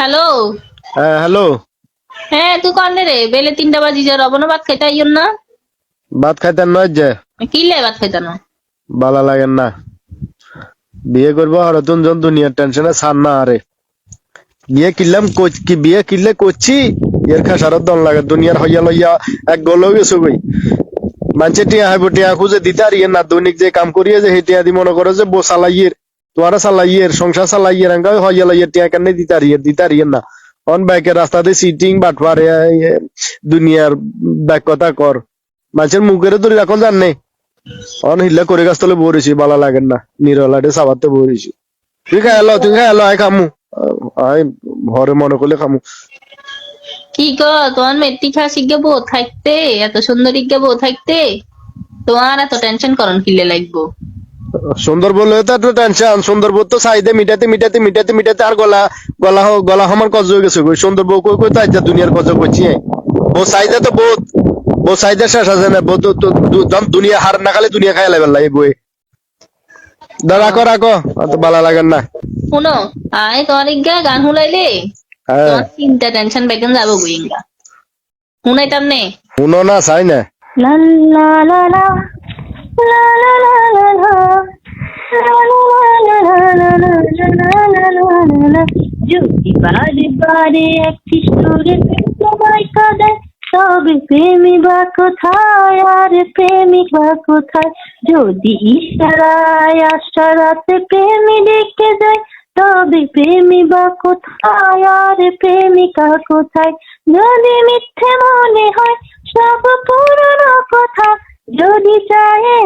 Hello? হ্যাঁ hello. হ্যাঁ তুই কনে রে বেলে তিনটা বাজি যা রবনা ভাত খাইতে আইয়ন না। ভাত খাইতেন নয় যে। কিলে ভাত খাইতে না ভালো লাগেন না। বিয়ে করব হরতুন জন দুনিয়ার টেনশনে ছাড় না আরে। বিয়ে কিনলাম কি বিয়ে কিনলে করছি এর খাসারত দন লাগে দুনিয়ার হইয়া লইয়া এক গলেও গেছো গই মানুষে টিয়া হাইব টিয়া খুঁজে দিতে আর ইয়ে না দৈনিক যে কাম করিয়ে যে সেই টিয়া দি মনে করে যে বো তোমারা চালাইয়ের, সংসার চালাইয়ের এঙ্গা হইয়া লইয়া টিয়া কেন দিতে আর ইয়ে দিতে আর ইয়ে না। অন বাইকের রাস্তাতে সিটিং বাটপারে দুনিয়ার ব্যাক কথা কর। মানুষের মুখের ধরে রাখল জানে অন হিল্লা করে গাছ তলে বরেছি বালা লাগেন না। নিরলাটে তুই খাই এলো তুই খাই এলো আয় খামু। আয়, ঘরে মনে খামু। কি গো, তোমার মেট্রি খা শিখে বউ থাকতে? এত সুন্দর ইজ্ঞে বউ থাকতে? তোমার এত টেনশন করন কিলে লাগবো? সুন্দরবন তো একটু টেনশন সুন্দরবন তো সাইডে মিটাতে মিটাতে মিটাতে মিটাতে আর গলা গলা গলা আমার কজ হয়ে গেছে সুন্দরবন কই কই তো আজকে দুনিয়ার কজ করছি ও সাইডে তো বহুত ও সাইডে শেষ আছে না বহুত দুনিয়া হার না খালে দুনিয়া খাই লাগবে এই বই দা রাখো রাখো অত বালা লাগার না। শুনো আয় তোর ইগা গান হুলাইলে হ্যাঁ। তোর চিন্তা টেনশন বেগন যাব গুইঙ্গা শুনাইতাম নে? শুনো না চাই না। লা লা লা। যদি বারে বারে একটি সুরে সবাই কাঁদে তবে প্রেমী বা কোথায় আর প্রেমিক বা কোথায় যদি ইশারায় আশারাতে প্রেমী ডেকে যায় তবে প্রেমী বা কোথায় আর প্রেমিকা কোথায় যদি মিথ্যে মনে হয় সব পুরনো কথা যদি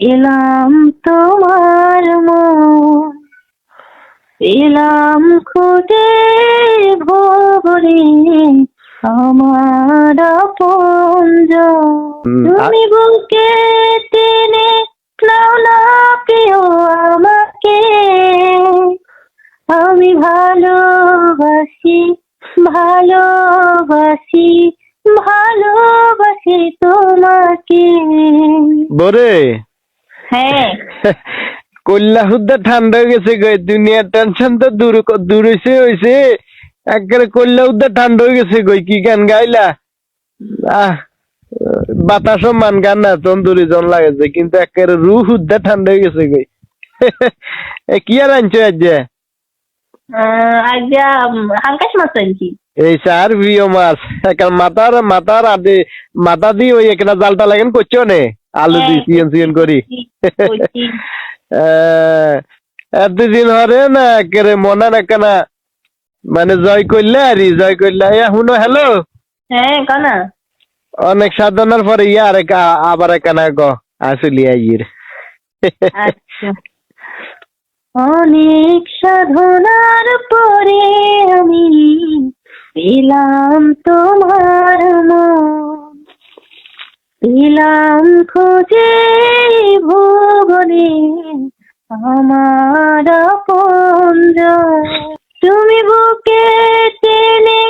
পেলাম তোমার মন। পেলাম খুঁজে ভোরে আমার হুম, তুমি বুকে টেনে নাও না প্রিয় আমাকে। আমি ভালোবাসি ভালোবাসি ভালোবাসি তোমাকে। বরে। হ্যাঁ। কল্লা হুদ্দা ঠান্ডা হয়ে গেছে গো দুনিয়ার টেনশন তো দূর ক- দূর হইছে হইছে। একেবারে কল্লা হুদ্দা ঠান্ডা হয়ে গেছে গই কি গান গাইলা? আহ বাতাসও মান গান না তন্দুরি জন লাগেছে কিন্তু একেবারে রুহ হুদ্দা ঠান্ডা হয়ে গেছে এ কি আর আনছো আজ যে? আজ হালকাশ মাছ আনছি। এই স্যার প্রিয় মাছ এখন মাথার মাথার আদে মাথা দিয়ে ওই একটা জালটা লাগেন করছ নে? আলু দিয়ে সিয়ন সিয়ন করি এতদিন হরে না কেরে মনে না। কেনা মানে জয় করলে আর জয় করলে। ইয়া শুনো হ্যালো? হ্যাঁ কানা। অনেক সাধনার পরে ইয়া আর আবার কেনা গ আসলি আইয়ের আচ্ছা। অনেক সাধনার পরে আমি পেলাম তোমার মন। পেলাম খুঁজে ভুবনে আমার আপনজন তুমি বুকে টেনে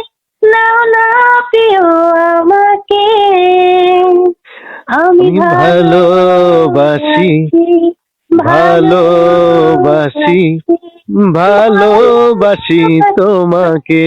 নাও না প্রিয় আমাকে। আমি আমি ভালোবাসি, ভালোবাসি, ভালোবাসি তোমাকে।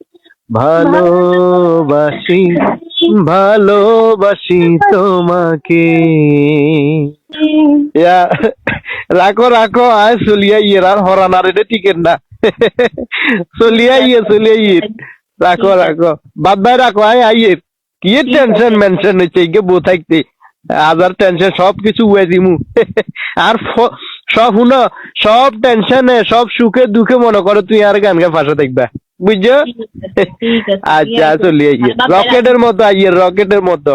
ভালোবাসি ভালোবাসি তোমাকে। ইয়া, রাখো রাখো, আয় চলিয়া ইয়ের আর হরানার এটা টিকেট না। চলি আইয়ে চলি আইয়ে রাখো রাখো। বাদ রাখো, আয় আইয়ে কি টেনশন মেনশন হচ্ছে গে বউ থাকতে হাজার টেনশন সব কিছু উয়ে দিমু। আর সব শুনো, সব টেনশনে সব সুখে দুঃখে মনে করো, তুই আর গান গা ফাঁসা দেখবা। বুঝছ। আচ্ছা চলি আইয়ে রকেটের মতো আইয়ে রকেটের মতো।